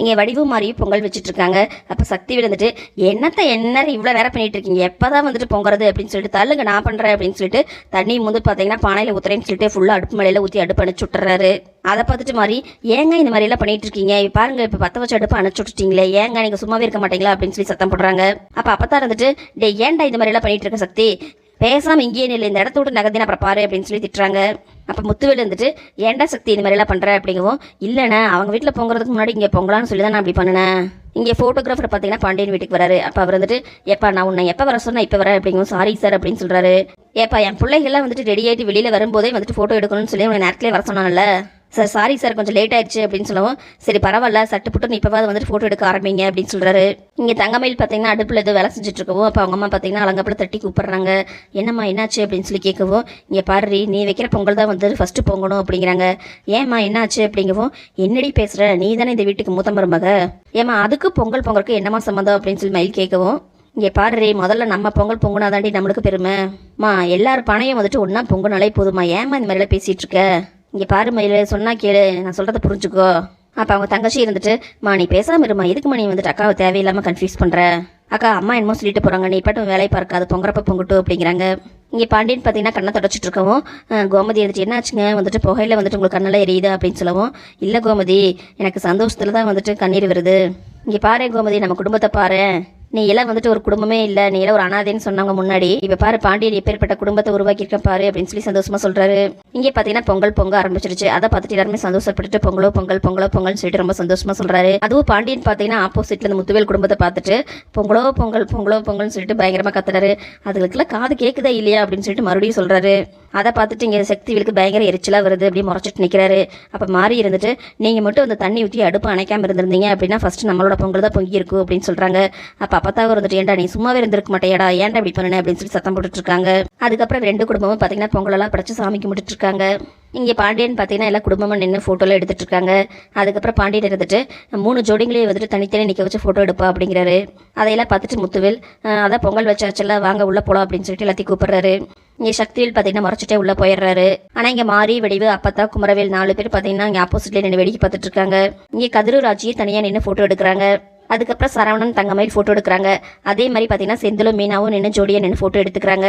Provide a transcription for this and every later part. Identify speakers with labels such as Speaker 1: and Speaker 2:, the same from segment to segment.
Speaker 1: இங்கே வடிவு மாதிரியும் பொங்கல் வச்சுட்ருக்காங்க. அப்போ சக்தி வந்துட்டு என்னத்த என்ன இவ்வளோ நேரம் பண்ணிகிட்டு இருக்கீங்க எப்போ தான் வந்துட்டு பொங்குறது? அப்படின்னு சொல்லிட்டு தள்ளுங்க நான் பண்ணுறேன் அப்படின்னு சொல்லிட்டு தண்ணி வந்து பார்த்தீங்கன்னா பானையில் ஊத்துறேன்னு சொல்லிட்டு ஃபுல்லாக அடுப்பு மலையில் ஊற்றி அடுப்பு அணைச்சு விட்டுறாரு. அதை பார்த்துட்டு மாதிரி ஏங்க இந்த மாதிரி எல்லாம் பண்ணிட்டு இருக்கீங்க இப்ப பாருங்க இப்போ பத்த வச்சு அடுப்பு அணைச்சு விட்டுட்டீங்களே. ஏங்க நீங்கள் சும்மாவே இருக்க மாட்டீங்களா? அப்படின்னு சொல்லி சத்தம் போடுறாங்க. அப்போ அப்போ தான் இருந்துட்டு டே ஏன்டா இந்த மாதிரி எல்லாம் பண்ணிட்டு இருக்க சக்தி? பேசாமல் இங்கேயே இல்லை இந்த இடத்த விட்டு நகர்த்தின அப்புறம் பாரு அப்படின்னு சொல்லி திட்டுறாங்க. அப்போ முத்துவேல் வந்துட்டு ஏண்டா சக்தி இந்த மாதிரிலாம் பண்ணுற அப்படிங்கவும் இல்லைண்ணே அவங்க வீட்டில் பொங்குறதுக்கு முன்னாடி இங்கே பொங்கலான்னு சொல்லி தான் நான் அப்படி பண்ணினேன் இங்கே ஃபோட்டோகிராஃபர் பார்த்தீங்கன்னா பாண்டியன் வீட்டுக்கு வராரு. அப்போ அவர் வந்துட்டு எப்பா நான் உன்னை எப்போ வர சொன்னா இப்போ வரேன் அப்படிங்கவும் சாரி சார் அப்படின்னு சொல்கிறாரு ஏப்பா என் பிள்ளைகள்லாம் வந்துட்டு ரெடி ஆகிட்டு வெளியில் வரும்போதே வந்துட்டு ஃபோட்டோ எடுக்கணும்னு சொல்லி உன்னை நேரத்திலே வர சொன்னான்ல சார் சாரி சார் கொஞ்சம் லேட் ஆயிடுச்சு அப்படின்னு சொல்லவும் சரி பரவாயில்ல சட்டு புட்டு இப்போவாது வந்துட்டு ஃபோட்டோ எடுக்க ஆரம்பிங்க அப்படின்னு சொல்கிறாரு இங்கே தங்கமயில் பார்த்தீங்கன்னா அடுப்பில் ஏதோ வேலை செஞ்சுட்டு இருக்கவும் அப்போ அவங்க அம்மா பார்த்தீங்கன்னா அலங்கப்பில் தட்டி கூப்பிட்றாங்க. என்னம்மா என்னாச்சு அப்படின்னு சொல்லி கேட்கவும் இங்கே பாரு நீ வைக்கிற பொங்கல் தான் வந்து ஃபஸ்ட்டு பொங்கணும் அப்படிங்கிறாங்க. ஏம்மா என்னாச்சு அப்படிங்கவும் என்னடி பேசுகிற நீ தானே இந்த வீட்டுக்கு மூத்த மருமக ஏம்மா அதுக்கு பொங்கல் பொங்கலுக்கு என்னம்மா சம்மந்தம் அப்படின்னு சொல்லி மயில் கேட்கவும் இங்கே பாடுறே முதல்ல நம்ம பொங்கல் பொங்குனாதாண்டி நம்மளுக்கு பெருமை. எல்லார் பணையும் வந்துட்டு ஒன்றா பொங்குனாலே போதுமா ஏம்மா இந்த மாதிரிலாம் பேசிகிட்டு இருக்க? இங்கே பாரு மயில் சொன்னா கேளு. நான் சொல்கிறத புரிஞ்சுக்கோ. அப்போ அவங்க தங்கச்சி இருந்துட்டு மா நீ பேசாமல் இருமா. எதுக்கு நீ வந்துட்டு அக்காவை தேவையில்லாமல் கன்ஃபியூஸ் பண்ணுற அக்கா அம்மா என்னமோ சொல்லிட்டு போகிறாங்க நீ பாட்டும் வேலையை பார்க்காது பொங்குறப்ப பொங்கட்டும் அப்படிங்கிறாங்க. இங்கே பாண்டியன் பார்த்தீங்கன்னா கண்ணை தொடச்சிட்டு இருக்கவும் கோமதி வந்துட்டு என்னாச்சுங்க? வந்துட்டு புகையில வந்துட்டு உங்களுக்கு கண்ணெல்லாம் எரியுதா? அப்படின்னு சொல்லவும் இல்லை கோமதி எனக்கு சந்தோஷத்தில் தான் வந்துட்டு கண்ணீர் வருது. இங்கே பாரு கோமதி நம்ம குடும்பத்தை பாரு நீ எல்லாம் வந்துட்டு ஒரு குடும்பமே இல்லை நீ எல்லாம் ஒரு அனாதைன்னு சொன்னாங்க முன்னாடி இப்போ பாரு பாண்டியன் எப்பேற்பட்ட குடும்பத்தை உருவாக்கியிருக்கேன் பாரு அப்படின்னு சொல்லி சந்தோஷமா சொல்றாரு. இங்கே பார்த்தீங்கன்னா பொங்கல் பொங்க ஆரம்பிச்சிருச்சு. அதை பார்த்துட்டு எல்லாருமே சந்தோஷப்பட்டுட்டு பொங்கலோ பொங்கல் பொங்கலோ பொங்கல்னு சொல்லிட்டு ரொம்ப சந்தோஷமா சொல்றாரு. அதுவும் பாண்டியன் பார்த்தீங்கன்னா ஆப்போசிட்ல இந்த முத்துவேல் குடும்பத்தை பார்த்துட்டு பொங்கலோ பொங்கல் பொங்கலோ பொங்கல்னு சொல்லிட்டு பயங்கரமா கத்துறாரு. அதுகளுக்குலாம் காது கேக்குதா இல்லையா அப்படின்னு சொல்லிட்டு மறுபடியும் சொல்றாரு. அதை பார்த்துட்டு இங்கே சக்திவேலுக்கு பயங்கர எரிச்சலாக வருது அப்படி முறைச்சிட்டு நிற்கிறாரு அப்போ மாறி இருந்துட்டு நீங்கள் மட்டும் அந்த தண்ணி ஊற்றி அடுப்பு அணைக்காமல் இருந்திருந்தீங்க அப்படின்னா ஃபஸ்ட்டு நம்மளோட பொங்கல் தான் பொங்கி இருக்கும் அப்படின்னு சொல்கிறாங்க அப்போ அப்பத்தாக இருந்துட்டு ஏன்டா நீ சும்மாவே இருந்திருக்க மாட்டேடா ஏன்டா இப்படி பண்ணுன? அப்படின்னு சொல்லி சத்தம் போட்டுட்ருக்காங்க அதுக்கப்புறம் ரெண்டு குடும்பமும் பார்த்தீங்கன்னா பொங்கலெல்லாம் படைச்சு சாமி கும்பிட்டுட்டு இங்கே பாண்டியன் பார்த்தீங்கன்னா எல்லா குடும்பமும் நின்று ஃபோட்டோலாம் எடுத்துட்டு இருக்காங்க. அதுக்கப்புறம் பாண்டியன் இருந்துட்டு மூணு ஜோடிங்களையும் வந்துட்டு தனித்தனி நிற்க வச்சு ஃபோட்டோ எடுப்பா அப்படிங்கிறாரு. அதையெல்லாம் பார்த்துட்டு முத்துவேல் அதான் பொங்கல் வச்சாச்சுல வாங்க உள்ளே போகலாம் அப்படின்னு சொல்லிட்டு எல்லாத்தையும் கூப்பிடுறாரு. இங்கே சக்திவேல் பார்த்தீங்கன்னா மறைச்சிட்டே உள்ளே போயிடுறாரு. ஆனால் இங்கே மாறி வெடிவு அப்பத்தா குமரவேல் நாலு பேர் பார்த்தீங்கன்னா இங்கே ஆப்போசிட்ல நின்று வேடிக்கை பார்த்துட்டு இருக்காங்க. இங்கே கதிரு ராஜியை தனியாக நின்று ஃபோட்டோ எடுக்கிறாங்க. அதுக்கப்புறம் சரவணன் தங்கமயில் ஃபோட்டோ எடுக்கிறாங்க. அதே மாதிரி பார்த்தீங்கன்னா செந்திலும் மீனாவும் நின்று ஜோடியாக நின்று ஃபோட்டோ எடுத்துக்கிறாங்க.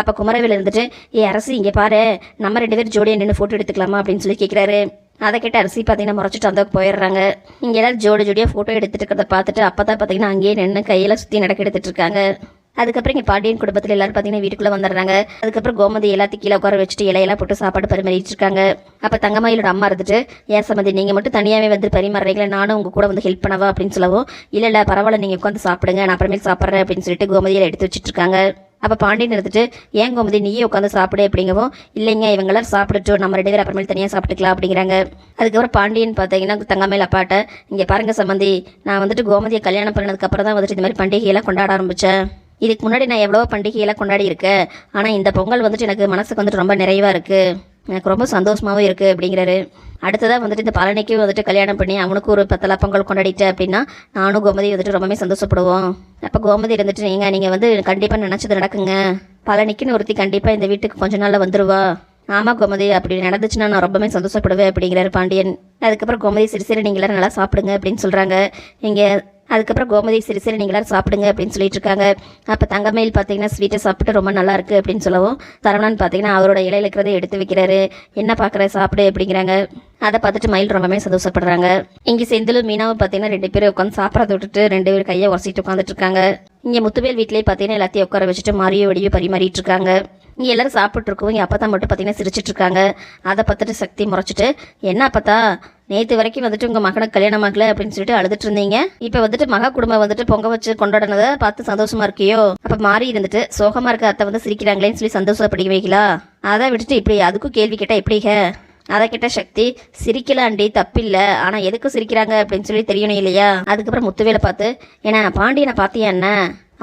Speaker 1: அப்போ குமரவேல் இருந்துட்டு ஏ அரசு இங்கே பாரு. நம்ம ரெண்டு பேரும் ஜோடியாக நின்று ஃபோட்டோ எடுத்துக்கலாமா? அப்படின்னு சொல்லி கேட்குறாரு அதை கேட்ட அரிசி பார்த்தீங்கன்னா முறைச்சிட்டு அந்த போயிடுறாங்க. இங்கே எல்லாரும் ஜோடி ஜோடியாக ஃபோட்டோ எடுத்துட்டு இருக்கிறத பார்த்துட்டு அப்போ தான் பார்த்தீங்கன்னா அங்கேயே நின்று கையில் சுற்றி நடக்க எடுத்துட்டு இருக்காங்க. அதுக்கப்புறம் இங்கே பாண்டியன் குடும்பத்தில் எல்லாரும் பார்த்தீங்கன்னா வீட்டுக்குள்ளே வந்துடுறாங்க. அதுக்கப்புறம் கோமதி எல்லாத்தையும் கீழே உட்கார வச்சுட்டு இலையெல்லாம் போட்டு சாப்பாடு பரிமாறிட்டு இருக்காங்க. அப்போ தங்கம்மாயிலோட அம்மா இருந்துட்டு ஏன் சம்மதி நீங்கள் மட்டும் தனியாகவே வந்து பரிமாறுறீங்களா? நானும் உங்கள் கூட வந்து ஹெல்ப் பண்ணவா? அப்படின்னு சொல்லவும் இல்லை இல்லை பரவாயில்ல நீங்கள் உட்காந்து சாப்பிடுங்க. நான் அப்புறமேல் சாப்பிட்றேன். அப்படின்னு சொல்லிட்டு கோமதியில் எடுத்து வச்சுட்டு இருக்காங்க. அப்போ பாண்டியன் இருந்துட்டு ஏன் கோமதி நீயே உட்காந்து சாப்பிடு அப்படிங்கவும் இல்லைங்க இவங்களாம் சாப்பிட்டுட்டோம் நம்ம ரெண்டு பேரும் அப்புறமேல் தனியாக சாப்பிட்டுக்கலாம் அப்படிங்கிறாங்க. அதுக்கப்புறம் பாண்டியன் பார்த்தீங்கன்னா தங்கமேல் அப்பாட்ட இங்கே பாருங்க சம்பந்தி நான் வந்துட்டு கோமதியை கல்யாணம் பண்ணதுக்கு அப்புறம் தான் வந்துட்டு இந்த மாதிரி பண்டிகையெல்லாம் கொண்டாட ஆரம்பித்தேன் இதுக்கு முன்னாடி நான் எவ்வளோ பண்டிகையெல்லாம் கொண்டாடி இருக்கேன். ஆனால் இந்த பொங்கல் வந்துட்டு எனக்கு மனசுக்கு வந்துட்டு ரொம்ப நிறைவாக இருக்குது எனக்கு ரொம்ப சந்தோஷமாகவும் இருக்குது அப்படிங்கிறாரு. அடுத்ததாக வந்துட்டு இந்த பழனிக்கு வந்துட்டு கல்யாணம் பண்ணி அவனுக்கு ஒரு பத்தலா பொங்கல் கொண்டாடிட்டு அப்படின்னா நானும் கோமதி வந்துட்டு ரொம்பவே சந்தோஷப்படுவோம். அப்போ கோமதி இருந்துட்டு நீங்கள் நீங்கள் வந்து கண்டிப்பாக நினச்சது நடக்குங்க. பழனிக்குன்னு ஒருத்தி கண்டிப்பாக இந்த வீட்டுக்கு கொஞ்ச நாளில் வந்துடுவா ஆமாம் கோமதி அப்படி நடந்துச்சுன்னா நான் ரொம்பவே சந்தோஷப்படுவேன் அப்படிங்கிறாரு பாண்டியன். அதுக்கப்புறம் கோமதி சிறு சிறு நீங்கள் நல்லா சாப்பிடுங்க அப்படின்னு சொல்கிறாங்க இங்கே அதுக்கப்புறம் கோமதி சிறுசில் நீங்கள் எல்லாரும் சாப்பிடுங்க அப்படின்னு சொல்லிட்டு இருக்காங்க. அப்போ தங்கமயில் பார்த்தீங்கன்னா ஸ்வீட்டை சாப்பிட்டு ரொம்ப நல்லா இருக்குது அப்படின்னு சொல்லவும் சரவணன் பார்த்தீங்கன்னா அவரோட இலையில இருக்கிறத எடுத்து வைக்கிறாரு. என்ன பார்க்குற சாப்பிடு அப்படிங்கிறாங்க. அதை பார்த்துட்டு மயில் ரொம்பவே சந்தோஷப்படுறாங்க. இங்கே செந்திலும் மீனாவும் பார்த்தீங்கன்னா ரெண்டு பேரும் உட்காந்து சாப்பிட்றத விட்டுட்டு ரெண்டு பேரும் கையை உரசிட்டு உட்காந்துட்டு இருக்காங்க. இங்கே முத்துவேல் வீட்டிலே பார்த்தீங்கன்னா எல்லாத்தையும் உட்கார வச்சுட்டு மாறியோ வடியோ பரிமாறிட்டு இருக்காங்க. இங்கே எல்லாரும் சாப்பிட்ருக்கோம் எங்கள் அப்பா தான் மட்டும் பார்த்தீங்கன்னா சிரிச்சிட்டு இருக்காங்க. அதை பார்த்துட்டு சக்தி முறைச்சிட்டு என்ன பார்த்தா நேற்று வரைக்கும் வந்துட்டு உங்கள் மகனுக்கு கல்யாணம் ஆகல அப்படின்னு சொல்லிட்டு அழுதுட்டு இருந்தீங்க. இப்போ வந்துட்டு மகா குடும்பம் வந்துட்டு பொங்க வச்சு கொண்டாடினதை பார்த்து சந்தோஷமா இருக்கியோ? அப்போ மாறி இருந்துட்டு சோகமா இருக்க அத்தை வந்து சிரிக்கிறாங்களேன்னு சொல்லி சந்தோஷப்படுவீங்களா அதை விட்டுட்டு இப்படி அதுக்கும் கேள்வி கேட்டால் எப்படிங்க? அதை கிட்ட சக்தி சிரிக்கலாண்டி தப்பில்ல. ஆனா எதுக்கு சிரிக்கிறாங்க அப்படின்னு சொல்லி தெரியணும் இல்லையா? அதுக்கப்புறம் முத்துவேலை பார்த்து ஏன்னா பாண்டியனை பார்த்தியா என்ன?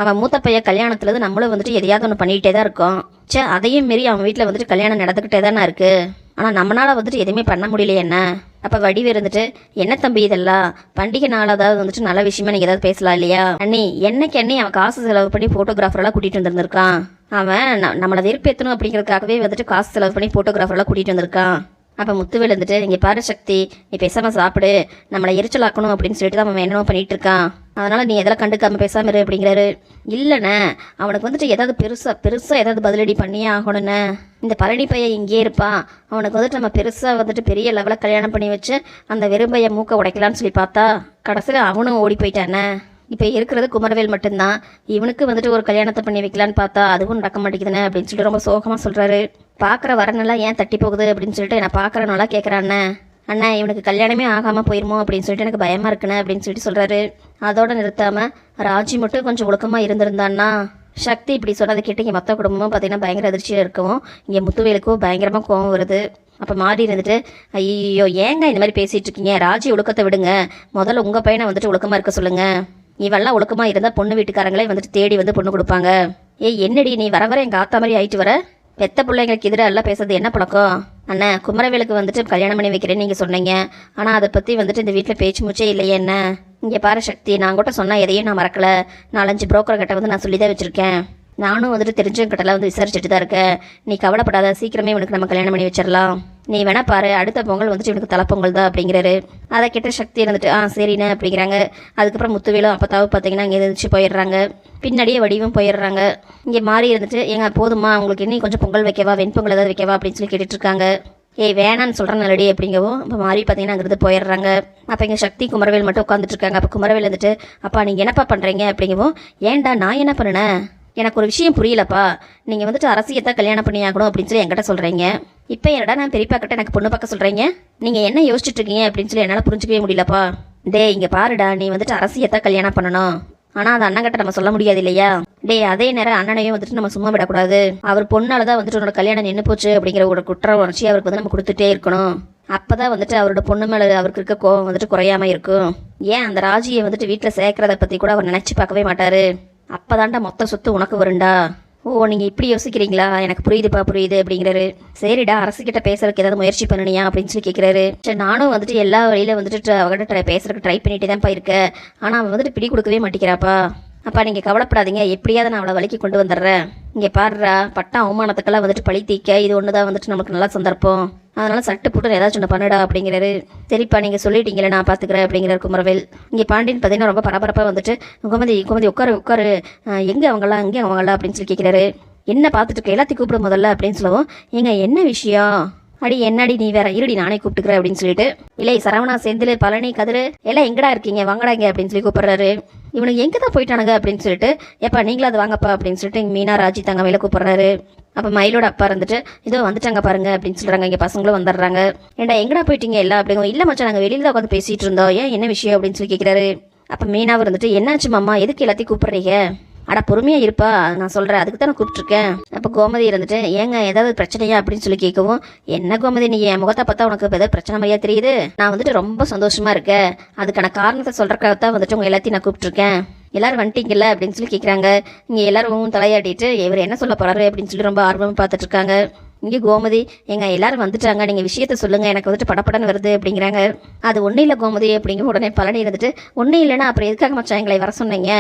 Speaker 1: அவன் மூத்த பையன் கல்யாணத்துல இருந்து நம்மளும் வந்துட்டு எதையாவது ஒன்று பண்ணிக்கிட்டே தான் இருக்கோம். ச்சே அதையும் மீறி அவன் வீட்டில் வந்துட்டு கல்யாணம் நடந்துக்கிட்டே தானே இருக்கு. ஆனால் நம்மளால வந்துட்டு எதுவுமே பண்ண முடியல என்ன? அப்போ வடிவு இருந்துட்டு என்ன தம்பி இதெல்லாம்? பண்டிகை நாள் அதாவது வந்துட்டு நல்ல விஷயமா நீங்கள் ஏதாவது பேசலாம் இல்லையா? அண்ணி என்னைக்கு அண்ணி அவன் காசு செலவு பண்ணி ஃபோட்டோகிராஃபரெல்லாம் கூட்டிகிட்டு வந்திருந்திருக்கான்? அவன் நம்மளை நம்மளை வெறுப்பேற்றணும் அப்படிங்கிறதுக்காகவே வந்துட்டு காசு செலவு பண்ணி ஃபோட்டோகிராஃபரெல்லாம் கூட்டிகிட்டு வந்திருக்கான். அப்போ முத்துவேல் வந்துட்டு இங்கே பாரு சக்தி நீ பேசாமல் சாப்பிடு நம்மளை எரிச்சலாக்கணும் அப்படின்னு சொல்லிட்டு தான் அவன் என்னமோ பண்ணிகிட்டு இருக்கான். அதனால் நீ எதெல்லாம் கண்டுக்காம பேசாமல் இரு அப்படிங்கிறாரு. இல்லைண்ணே அவனுக்கு வந்துட்டு ஏதாவது பெருசாக பெருசாக ஏதாவது பதிலடி பண்ணியே ஆகணுண்ணே இந்த பழனி பையன் இங்கேயே இருப்பான் அவனுக்கு வந்துட்டு நம்ம பெருசாக வந்துட்டு பெரிய லெவலில் கல்யாணம் பண்ணி வச்சு அந்த வெறும்பையை மூக்க உடைக்கலான்னு சொல்லி பார்த்தா கடைசியில் அவனும் ஓடி போயிட்டானே. இப்போ இருக்கிறது குமரவேல் மட்டும்தான். இவனுக்கு வந்துட்டு ஒரு கல்யாணத்தை பண்ணி வைக்கலான்னு பார்த்தா அதுவும் நடக்க மாட்டேங்குதுண்ணே அப்படின்னு சொல்லிட்டு ரொம்ப சோகமாக சொல்கிறாரு பார்க்குற வரனெல்லாம் ஏன் தட்டி போகுது அப்படின்னு சொல்லிட்டு நான் பார்க்குறனால கேட்குறாண்ணே அண்ணா இவனுக்கு கல்யாணமே ஆகாமல் போயிருமோ அப்படின்னு சொல்லிட்டு எனக்கு பயமாக இருக்குண்ணே அப்படின்னு சொல்லிட்டு சொல்கிறாரு அதோட நிறுத்தாமல் ராஜி மட்டும் கொஞ்சம் ஒழுக்கமாக இருந்திருந்தான்னா சக்தி இப்படி சொன்னதை கேட்டு இங்கே மொத்த குடும்பமும் பார்த்தீங்கன்னா பயங்கர அதிர்ச்சியாக இருக்கவும் இங்கே முத்துவேலுக்கும் பயங்கரமாக கோவம் வருது. அப்போ மாறி இருந்துட்டு ஐயோ ஏங்க இந்த மாதிரி பேசிகிட்டு இருக்கீங்க? ராஜி ஒழுக்கத்தை விடுங்க. முதல்ல உங்கள் பையனை வந்துட்டு ஒழுக்கமாக இருக்க சொல்லுங்கள் இவெல்லாம் ஒழுக்கமாக இருந்தால் பொண்ணு வீட்டுக்காரங்களே வந்துட்டு தேடி வந்து பொண்ணு கொடுப்பாங்க. ஏய் என்னடி நீ வர வர எங்கள் ஆத்தா மாதிரி ஆயிட்டு வர? பெத்த பிள்ளைங்களுக்கு எதிராக எல்லாம் பேசுறது என்ன பழக்கம்? அண்ணா குமரவேலுக்கு வந்துட்டு கல்யாணம் பண்ணி வைக்கிறேன்னு நீங்கள் சொன்னீங்க. ஆனால் அதை பற்றி வந்துட்டு இந்த வீட்டில் பேச்சு மூச்சே இல்லையே என்ன? இங்கே பாரு சக்தி நான் கூட சொன்னால் எதையும் நான் மறக்கல. நாலஞ்சு புரோக்கர் கிட்ட வந்து நான் சொல்லி தான் வச்சுருக்கேன். நானும் வந்துட்டு தெரிஞ்சவங்கிட்டலாம் வந்து விசாரிச்சுட்டு தான் இருக்கேன். நீ கவலைப்படாத சீக்கிரமே இவனுக்கு நம்ம கல்யாணம் பண்ணி வச்சிடலாம். நீ வேணா பாரு அடுத்த பொங்கல் வந்துட்டு இவனுக்கு தலைப்பொங்கல் தான் அப்படிங்கிறாரு. அதை கிட்ட சக்தி இருந்துட்டு ஆ சரிண்ணே அப்படிங்கிறாங்க. அதுக்கப்புறம் முத்துவேலும் அப்பத்தாவும் பார்த்தீங்கன்னா இங்கே எதிர்த்து போயிடுறாங்க. பின்னாடியே வடிவும் போயிடுறாங்க. இங்கே மாறி இருந்துட்டு ஏங்க போதுமா? உங்களுக்கு இன்னும் கொஞ்சம் பொங்கல் வைக்கவா? வெண்பொங்கல் ஏதாவது வைக்கவா? அப்படின்னு சொல்லி கேட்டுட்டு இருக்காங்க. ஏய் வேணான்னு சொல்கிறேன் நல்லடி அப்படிங்கவும் இப்போ மாறி பார்த்தீங்கன்னா அங்கிருந்து போயிடுறாங்க. அப்போ இங்கே சக்தி குமரவேல் மட்டும் உட்காந்துட்டு இருக்காங்க. அப்போ குமரவேல் வந்துட்டு அப்பா நீங்கள் என்னப்பா பண்ணுறீங்க அப்படிங்கவும் ஏன்டா நான் என்ன பண்ணினேன் எனக்கு ஒரு விஷயம் புரியலப்பா. நீங்கள் வந்துட்டு அரசியத்தை கல்யாணம் பண்ணி ஆகணும் அப்படின்னு சொல்லி என்கிட்ட சொல்கிறீங்க இப்போ என்னடா நான் பெரியப்பா கிட்ட எனக்கு பொண்ணு பார்க்க சொல்கிறீங்க நீங்கள் என்ன யோசிச்சுட்டு இருக்கீங்க? அப்படின்னு சொல்லி என்னால் புரிஞ்சுக்கவே முடியலப்பா. டே இங்கே பாருடா நீ வந்துட்டு அரசியத்தை கல்யாணம் பண்ணணும். ஆனால் அது அண்ணன் கிட்ட நம்ம சொல்ல முடியாது இல்லையா? டேய் அதே நேரம் அண்ணனையும் வந்துட்டு நம்ம சும்மா விடக்கூடாது. அவர் பொண்ணால தான் வந்துட்டு உன்னோட கல்யாணம் நின்று போச்சு அப்படிங்கிற ஒரு குற்ற உணர்ச்சி அவருக்கு வந்து நம்ம கொடுத்துட்டே இருக்கணும். அப்பதான் வந்துட்டு அவரோட பொண்ணு மேல அவருக்கு இருக்க கோவம் வந்துட்டு குறையாம இருக்கும். ஏன் அந்த ராஜியை வந்துட்டு வீட்டில் சேர்க்கறத பத்தி கூட அவர் நினைச்சு பார்க்கவே மாட்டாரு? அப்பதான்டா மொத்த சொத்து உனக்கு வருண்டா ஓ நீங்கள் இப்படி யோசிக்கிறீங்களா? எனக்கு புரியுதுப்பா புரியுது அப்படிங்கிறாரு. சரிடா அரசுகிட்ட பேசுறதுக்கு ஏதாவது முயற்சி பண்ணனியா அப்படின்னு சொல்லி கேட்குறாரு சரி நானும் வந்துட்டு எல்லா வழியில வந்துட்டு அவகிட்ட ட்ரை பேசுறதுக்கு ட்ரை பண்ணிட்டு தான்ப்பா இருக்கேன். ஆனால் அவன் வந்துட்டு பிடி கொடுக்கவே மாட்டேங்கிறாப்பா. அப்பா நீங்கள் கவலைப்படாதீங்க. எப்படியாவது நான் அவளை வலிக்கு கொண்டு வந்துடுறேன். இங்கே பாடுறா பட்ட அவமானத்துக்கெல்லாம் வந்துட்டு பழி தீக்க. இது ஒன்று தான் வந்துட்டு நமக்கு நல்லா சந்தர்ப்பம். அதனால சட்டு போட்டு ஏதாச்சும் ஒன்று பண்ணுடா அப்படிங்கிறாரு. சரிப்பா நீங்கள் சொல்லிட்டீங்களே நான் பார்த்துக்கிறேன் அப்படிங்கிற குமரவேல். இங்கே பாண்டியன் பார்த்தீங்கன்னா ரொம்ப பரபரப்பாக வந்துட்டு குமதி குமதி உட்காரு உட்காரு. எங்கே அவங்களாம் எங்கே அவங்களா அப்படின்னு சொல்லி கேட்குறாரு என்ன பார்த்துட்டு இருக்க? எல்லாத்தையும் கூப்பிட முதல்ல அப்படின்னு சொல்லவும் எங்கள் என்ன விஷயம்? அடி என்னடி நீ வேற? இருடி நானே கூப்பிட்டுக்கிறேன் அப்படின்னு சொல்லிட்டு. இல்லை சரவணா செந்தில் பழனி கதிர் எல்லாம் எங்கடா இருக்கீங்க? வாங்கடாங்க அப்படின்னு சொல்லி கூப்பிடுறாரு. இவனுக்கு எங்கே தான் போயிட்டானுங்க? அப்படின்னு சொல்லிட்டு எப்பா நீங்களும் அது வாங்கப்பா அப்படின்னு சொல்லிட்டு மீனா ராஜி தங்கமையில கூப்பிடுறாரு. அப்போ மயிலோட அப்பா இருந்துட்டு இதோ வந்துட்டாங்க பாருங்க அப்படின்னு சொல்றாங்க. இங்கே பசங்களும் வந்துடுறாங்க. ஏண்டா எங்கடா போயிட்டீங்க? எல்லாம் அப்படிங்க இல்லை மச்சான் நாங்கள் வெளியில தான் உட்காந்து பேசிட்டு இருந்தோம். ஏன் என்ன விஷயம்? அப்படின்னு சொல்லி கேட்குறாரு அப்போ மீனாவும் இருந்துட்டு என்னாச்சு மாமா? எதுக்கு எல்லாத்தையும் கூப்பிடுறீங்க? அட பொறுமையா இருப்பா. நான் சொல்றேன். அதுக்கு தான் கூப்பிட்டுருக்கேன். அப்போ கோமதி இருந்துட்டு ஏங்க ஏதாவது பிரச்சனையா? அப்படின்னு சொல்லி கேட்கவும் என்ன கோமதி நீ என் முகத்தை பார்த்தா உனக்கு ஏதாவது பிரச்சனை மாதிரியா தெரியுது? நான் வந்துட்டு ரொம்ப சந்தோஷமா இருக்கேன். அதுக்கான காரணத்தை சொல்றதுக்காக தான் வந்துட்டு உங்க எல்லாத்தையும் நான் கூப்பிட்டுருக்கேன். எல்லாரும் வந்துட்டீங்கல்ல? அப்படின்னு சொல்லி கேட்குறாங்க. இங்கே எல்லாரும் தலையாடிட்டு இவர் என்ன சொல்ல போறாரு? அப்படின்னு சொல்லி ரொம்ப ஆர்வமாக பார்த்துட்டு இருக்காங்க இங்கே கோமதி எங்க எல்லாரும் வந்துட்டாங்க. நீங்கள் விஷயத்த சொல்லுங்க. எனக்கு வந்துட்டு படப்படன்னு வருது அப்படிங்கிறாங்க. அது ஒன்றும் இல்லை கோமதி அப்படிங்கிற உடனே பழனி இருந்துட்டு ஒன்றும் இல்லைன்னா அப்புறம் எதுக்காக மச்சான் எங்களை வர சொன்னீங்க?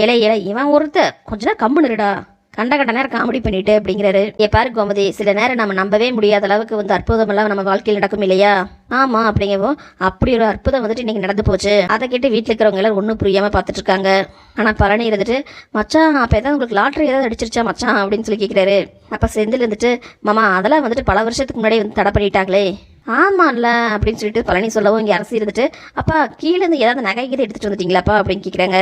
Speaker 1: இலை இலை. இவன் ஒருத்த கொஞ்ச நேரம் கம்பு நிறுடா கண்ட கண்ட நேரம் காமெடி பண்ணிட்டு அப்படிங்கிறாரு. ஏ பாரு கோமதி சில நேரம் நம்ம நம்பவே முடியாத அளவுக்கு வந்து அற்புதமெல்லாம் நம்ம வாழ்க்கையில் நடக்கும் இல்லையா? ஆமா அப்படிங்கவும் அப்படி ஒரு அற்புதம் வந்துட்டு இன்னைக்கு நடந்து போச்சு. அதை கேட்டு வீட்டில் இருக்கிறவங்க எல்லாம் ஒன்றும் புரியாம பார்த்துட்டு இருக்காங்க. ஆனா பழனி இருந்துட்டு மச்சான் அப்ப ஏதாவது உங்களுக்கு லாட்ரி ஏதாவது அடிச்சிருச்சா மச்சான்? அப்படின்னு சொல்லி கேட்கிறாரு அப்ப செந்தில் இருந்துட்டு மாமா அதெல்லாம் வந்துட்டு பல வருஷத்துக்கு முன்னாடி வந்து தடை பண்ணிட்டாங்களே. ஆமாம்ல அப்படின்னு சொல்லிட்டு பழனி சொல்லவும் இங்கே அரசு இருந்துட்டு அப்பா கீழே இருந்து ஏதாவது நகை கீதை எடுத்துட்டு வந்துட்டீங்களாப்பா? அப்படின்னு கேட்குறாங்க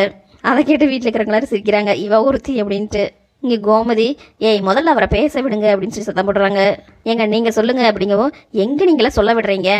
Speaker 1: அதை கேட்டு வீட்டில் இருக்கிறவங்க சிரிக்கிறாங்க. இவ ஒருத்தி அப்படின்ட்டு. இங்கே கோமதி ஏய் முதல்ல அவரை பேச விடுங்க அப்படின்னு சொல்லி சத்தம் போடுறாங்க ஏங்க நீங்கள் சொல்லுங்க அப்படிங்கவும் எங்கே நீங்களே சொல்ல விடுறீங்க?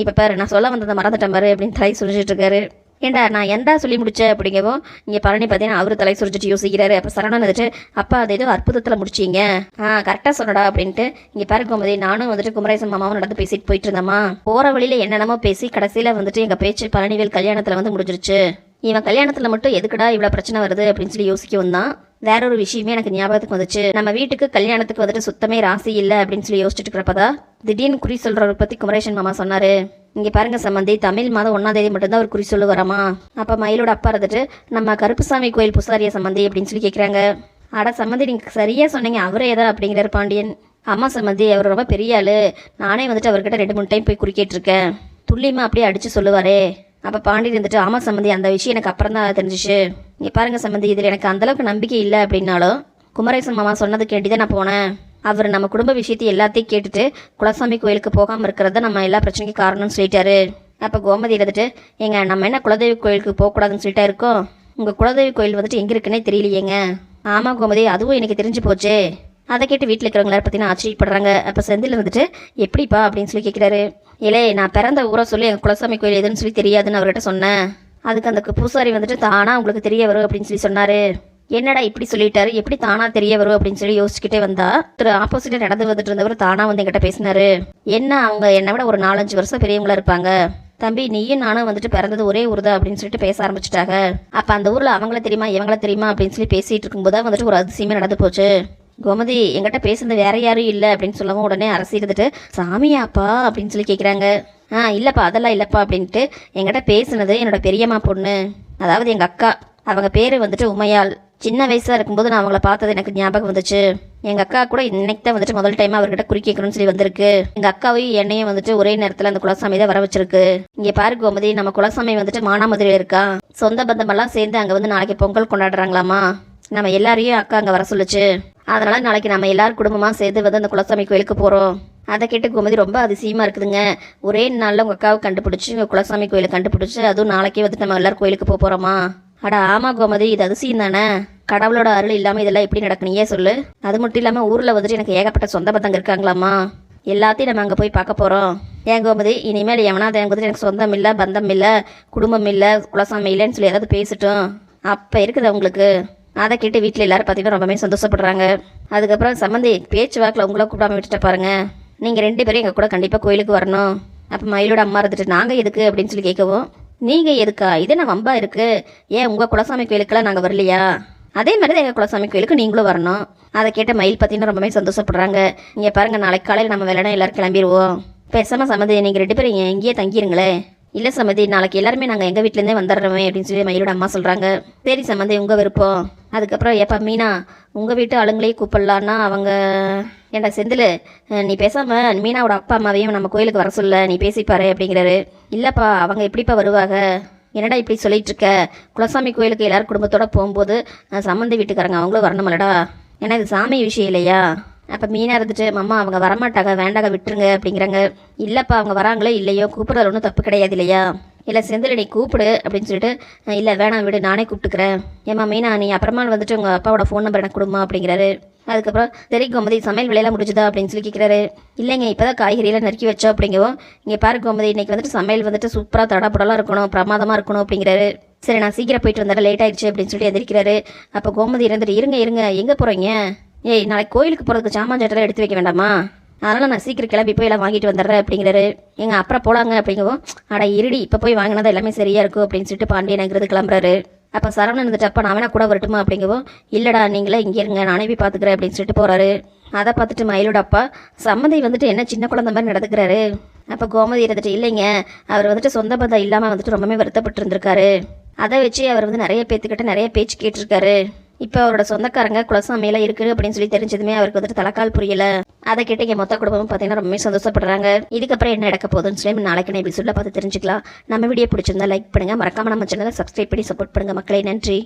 Speaker 1: இப்போ பாரு நான் சொல்ல வந்ததை மறந்துட்டேன் பாரு அப்படின்னு தலை சுழிச்சிட்டு இருக்காரு. ஏண்டா நான் எந்தா சொல்லி முடிச்சேன் அப்படிங்கவும் இங்கே பழனி பார்த்தீங்கன்னா அவர் தலை சுரிச்சிட்டு யோசிக்கிறாரு. அப்போ சரணன் வந்துட்டு அப்பா அது ஏதோ அற்புதத்தில் முடிச்சீங்க. ஆ கரெக்டாக சொன்னடா அப்படின்ட்டு இங்கே பாரு கோமதி நானும் வந்துட்டு குமரேசன் மாமாவும் நடந்து பேசிட்டு போயிட்டு இருந்தோமா? போகிற வழியில் என்னென்னமோ பேசி கடைசியில் வந்துட்டு எங்கள் பேச்சு பழனிவேல் கல்யாணத்தில் வந்து முடிஞ்சிருச்சு. இவன் கல்யாணத்தில் மட்டும் எதுக்குடா இவ்வளோ பிரச்சனை வருது அப்படின்னு சொல்லி யோசிக்கவும் தான் வேற ஒரு விஷயமே எனக்கு ஞாபகத்துக்கு வந்துச்சு. நம்ம வீட்டுக்கு கல்யாணத்துக்கு வந்துட்டு சுத்தமே ராசி இல்லை அப்படின்னு சொல்லி யோசிச்சுட்டு இருக்கிறப்பதான் திடீர்னு குறி சொல்றவரை பத்தி குமரேஷன் மாமா சொன்னாரு. இங்க பாருங்க சம்பந்தி தமிழ் மாதம் ஒன்னாம் தேதி மட்டும்தான் அவர் குறி சொல்லுவாராமா? அப்ப மயிலோட அப்பா இருந்துட்டு நம்ம கருப்புசாமி கோயில் புசாரிய சம்பந்தி அப்படின்னு சொல்லி கேக்குறாங்க. அட சம்மந்தி நீங்க சரியா சொன்னீங்க. அவரே ஏதா அப்படிங்கிறார் பாண்டியன். அம்மா சம்மந்தி அவர் ரொம்ப பெரிய ஆளு. நானே வந்துட்டு அவர்கிட்ட ரெண்டு மூணு டைம் போய் குறுக்கிட்டுருக்கேன் துல்லியமாக அப்படியே அடித்து சொல்லுவாரே. அப்போ பாண்டி இருந்துட்டு ஆமா சம்மந்தி அந்த விஷயம் எனக்கு அப்புறம் தான் தெரிஞ்சிச்சு. நீ பாருங்க சம்மந்தி இதில் எனக்கு அந்தளவுக்கு நம்பிக்கை இல்லை அப்படின்னாலும் குமரேசன் மாமா சொன்னது கேட்டு தான் நான் போனேன். அவர் நம்ம குடும்ப விஷயத்தை எல்லாத்தையும் கேட்டுட்டு குலசாமி கோயிலுக்கு போகாமல் இருக்கிறது நம்ம எல்லா பிரச்சனைக்கும் காரணம்னு சொல்லிட்டாரு. அப்போ கோமதி இருந்துட்டு ஏங்க நம்ம என்ன குலதெய்வ கோயிலுக்கு போகக்கூடாதுன்னு சொல்லிட்டா இருக்கோம்? உங்கள் குலதெய்வ கோயில் வந்துட்டு எங்கே இருக்குன்னே தெரியலையேங்க. ஆமாம் கோமதி அதுவும் எனக்கு தெரிஞ்சு போச்சு. அதை கேட்டு வீட்டில் இருக்கிறவங்கள பார்த்தீங்கன்னா ஆச்சரியப்படுறாங்க. அப்போ செந்தில் வந்துட்டு எப்படிப்பா? அப்படின்னு சொல்லி கேட்குறாரு. இலே நான் பிறந்த ஊரை சொல்லி எங்கள் குலசாமி கோயில் எதுன்னு சொல்லி தெரியாதுன்னு அவர்கிட்ட சொன்னேன். அதுக்கு அந்த பூசாரி வந்துட்டு தானாக உங்களுக்கு தெரிய வரும்? அப்படின்னு சொல்லி சொன்னார். என்னடா இப்படி சொல்லிட்டாரு? எப்படி தானா தெரிய வரும்? அப்படின்னு சொல்லி யோசிச்சுக்கிட்டே வந்தா திரு ஆப்போசிட்டா நடந்து வந்துட்டு இருந்தவர் தானா வந்து என்கிட்ட பேசினாரு. என்ன அவங்க என்னை விட ஒரு நாலஞ்சு வருஷம் பெரியவங்களா இருப்பாங்க. தம்பி நீயும் நானும் வந்துட்டு பிறந்தது ஒரே ஊர் தான் அப்படின்னு சொல்லிட்டு பேச ஆரம்பிச்சிட்டாங்க. அப்ப அந்த ஊர்ல அவங்கள தெரியுமா இவங்கள தெரியுமா அப்படின்னு சொல்லி பேசிட்டு இருக்கும்போது தான் வந்துட்டு ஒரு அதிசயமே நடந்து போச்சு. கோமதி எங்கிட்ட பேசுனது வேற யாரும் இல்லை அப்படின்னு சொல்லவும் உடனே அரசு இருந்துட்டு சாமியாப்பா அப்படின்னு சொல்லி கேட்குறாங்க ஆ இல்லைப்பா அதெல்லாம் இல்லைப்பா அப்படின்ட்டு எங்கிட்ட பேசுனது என்னோட பெரியம்மா பொண்ணு அதாவது எங்கள் அக்கா. அவங்க பேர் வந்துட்டு உமையாள். சின்ன வயசாக இருக்கும்போது நான் அவங்கள பார்த்தது எனக்கு ஞாபகம் வந்துச்சு. எங்கள் அக்கா கூட இன்னைக்கு தான் வந்துட்டு முதல் டைம் அவர்கிட்ட குறிக்கணும்னு சொல்லி வந்திருக்கு. எங்கள் அக்காவையும் என்னையும் வந்துட்டு ஒரே நேரத்தில் அந்த குலசாமி தான் வர வச்சிருக்கு. இங்கே பாரு கோமதி நம்ம குலசாமி வந்துட்டு மானாமதுரையில் இருக்கா. சொந்த பந்தமெல்லாம் சேர்ந்து அங்கே வந்து நாளைக்கு பொங்கல் கொண்டாடுறாங்களாமா? நம்ம எல்லாரையும் அக்கா அங்கே வர சொல்லுச்சு. அதனால நாளைக்கு நம்ம எல்லாரும் குடும்பமாக சேர்ந்து வந்து அந்த குலசாமி கோயிலுக்கு போகிறோம் அதை கேட்டு கோமதி ரொம்ப அதிசயமாக இருக்குதுங்க. ஒரே நாளில் உங்கள் அக்காவை கண்டுபிடிச்சி உங்கள் குலசாமி கோயிலை கண்டுபிடிச்சி அதுவும் நாளைக்கே வந்துட்டு நம்ம எல்லாரும் கோயிலுக்கு போக போகிறோமா அட ஆமா கோமதி இது அதிசயம் தானே? கடவுளோட அருள் இல்லாமல் இதெல்லாம் எப்படி நடக்கணும் ஏன் சொல்லு. அது மட்டும் இல்லாமல் ஊரில் வந்துட்டு எனக்கு ஏகப்பட்ட சொந்த பந்தங்க இருக்காங்களாமா? எல்லாத்தையும் நம்ம அங்கே போய் பார்க்க போகிறோம் ஏன் கோமதி இனிமேல் எவனா அதை வந்துட்டு எனக்கு சொந்தம் இல்லை பந்தம் இல்லை குடும்பம் இல்லை குலசாமி இல்லைன்னு சொல்லி ஏதாவது பேசிட்டோம். அப்போ இருக்குது உங்களுக்கு? அதை கேட்டு வீட்டில் எல்லாரும் பார்த்தீங்கன்னா ரொம்பவே சந்தோஷப்படுறாங்க. அதுக்கப்புறம் சம்மந்தி பேச்சு வாக்கில் உங்களை கூப்பிடாம விட்டுட்டு பாருங்க. நீங்கள் ரெண்டு பேரும் எங்கள் கூட கண்டிப்பாக கோயிலுக்கு வரணும். அப்போ மயிலோட அம்மா இருந்துட்டு நாங்கள் எதுக்கு? அப்படின்னு சொல்லி கேட்கவும் நீங்கள் எதுக்கா? இது நான் வம்பா இருக்கு? ஏன் உங்கள் குலசாமி கோயிலுக்கெல்லாம் நாங்கள் வரலையா? அதே மாதிரி தான் எங்கள் குலசாமி கோயிலுக்கு நீங்களும் வரணும். அதை கேட்ட மயில் பார்த்தீங்கன்னா ரொம்பவே சந்தோஷப்படுறாங்க. இங்கே பாருங்கள் நாளைக்கு காலையில் நம்ம வேலைனா எல்லாரும் கிளம்பிடுவோம் பேசாமல் சம்மந்தி நீங்கள் ரெண்டு பேரும் இங்கேயே தங்கிடுங்களேன் இல்லை சம்மதி நாளைக்கு எல்லாருமே நாங்கள் எங்கள் வீட்டிலேருந்தே வந்துடுறோமே அப்படின்னு சொல்லி மயிலோட அம்மா சொல்கிறாங்க சரி சம்மதி உங்கள் விருப்பம். அதுக்கப்புறம் எப்போ மீனா உங்கள் வீட்டு ஆளுங்களே கூப்பிடலான்னா அவங்க ஏண்டா செந்தில் நீ பேசாமல் மீனாவோட அப்பா அம்மாவையும் நம்ம கோயிலுக்கு வர சொல்ல நீ பேசிப்பாரு அப்படிங்கிறாரு. இல்லைப்பா அவங்க எப்படிப்பா வருவாங்க? என்னடா இப்படி சொல்லிட்டு இருக்க குலசாமி கோயிலுக்கு எல்லாரும் குடும்பத்தோட போகும்போது சம்மந்தி வீட்டுக்காரங்க அவங்களும் வரணுமல்லடா. ஏன்னா இது சாமி விஷயம் இல்லையா? அப்போ மீனாக இருந்துட்டு மாமா அவங்க வரமாட்டாங்க வேண்டாங்க விட்டுருங்க அப்படிங்கிறாங்க. இல்லைப்பா அவங்க வராங்களோ இல்லையோ கூப்பிட்றது ஒன்றும் தப்பு கிடையாது இல்லையா? இல்லை செந்தில் நீ கூப்பிடு அப்படின்னு சொல்லிட்டு இல்லை வேணாம் விடு நானே கூப்பிட்டுக்கிறேன். ஏம்மா மீனா நீ அப்புறமா வந்துட்டு உங்கள் அப்பாவோட ஃபோன் நம்பர் எனக்கு கொடுமா அப்படிங்கிறாரு. அதுக்கப்புறம் சரி கோமதி சமையல் வேலையெல்லாம் முடிஞ்சுதா? அப்படின்னு சொல்லி கேட்குறாரு இல்லைங்க இப்போ தான் காய்கறியெல்லாம் நறுக்கி வச்சோம் அப்படிங்கவும் இங்கே பாரு கோமதி இன்னைக்கு வந்துட்டு சமையல் வந்துட்டு சூப்பராக தடப்படலாம் இருக்கணும் பிரமாதமாக இருக்கணும் அப்படிங்கிறாரு. சரி நான் சீக்கிரம் போயிட்டு வந்தாலும் லேட் ஆயிடுச்சு அப்படின்னு சொல்லி எந்திரிக்கிறாரு. அப்போ கோமதி இருந்துட்டு இருங்க இருங்க எங்கே போகிறீங்க ஏய் நாளைக்கு கோயிலுக்கு போகிறதுக்கு சாமான் சட்டெல்லாம் எடுத்து வைக்க வேண்டாமா? அதனால் நான் சீக்கிரம் கிளம்பி போய் எல்லாம் வாங்கிட்டு வந்துடுறேன் அப்படிங்கிறாரு. எங்கள் அப்புறம் போலாங்க அப்படிங்கவும் அட இருடி இப்போ போய் வாங்கினதா எல்லாமே சரியாக இருக்கும் அப்படின்னு சொல்லிட்டு பாண்டியனங்கிறது கிளம்புறாரு. அப்போ சரவணன் இருந்துட்டு அப்போ நான் வேணா கூட வரட்டுமா? அப்படிங்கவும் இல்லைடா நீங்களே இங்கே இருங்க நானே போய் பார்த்துக்கிறேன் அப்படின்னு சொல்லிட்டு போகிறாரு அதை பார்த்துட்டு மயிலோட அப்பா சம்மந்தி வந்துட்டு என்ன சின்ன குழந்தை மாதிரி நடந்துக்கிறாரு? அப்போ கோமதி இருந்துட்டு இல்லைங்க அவர் வந்துட்டு சொந்த பந்தம் இல்லாமல் வந்துட்டு ரொம்பவே வருத்தப்பட்டு இருந்திருக்காரு அதை வச்சு அவர் வந்து நிறைய பேத்துக்கிட்ட நிறைய பேச்சு கேட்டிருக்காரு. இப்போ அவரோட சொந்தக்காரங்க குலசாமியெல்லாம் இருக்குது அப்படின்னு சொல்லி தெரிஞ்சதுமே அவருக்கு வந்துட்டு தலைக்கால் புரியல. அதை கேட்டு இங்கே மொத்த குடும்பமும் பார்த்தீங்கன்னா ரொம்பவே சந்தோஷப்படுறாங்க. இதுக்கப்புறம் என்ன நடக்க போகுதுன்னு சொல்லி நாளைக்கு நான் இப்படி சொல்ல பார்த்து தெரிஞ்சுக்கலாம். நம்ம வீடியோ பிடிச்சிருந்தா லைக் பண்ணுங்க. மறக்காம நம்ம சேனலை சப்ஸ்கிரைப் பண்ணி சப்போர்ட் பண்ணுங்க மக்களே. நன்றி.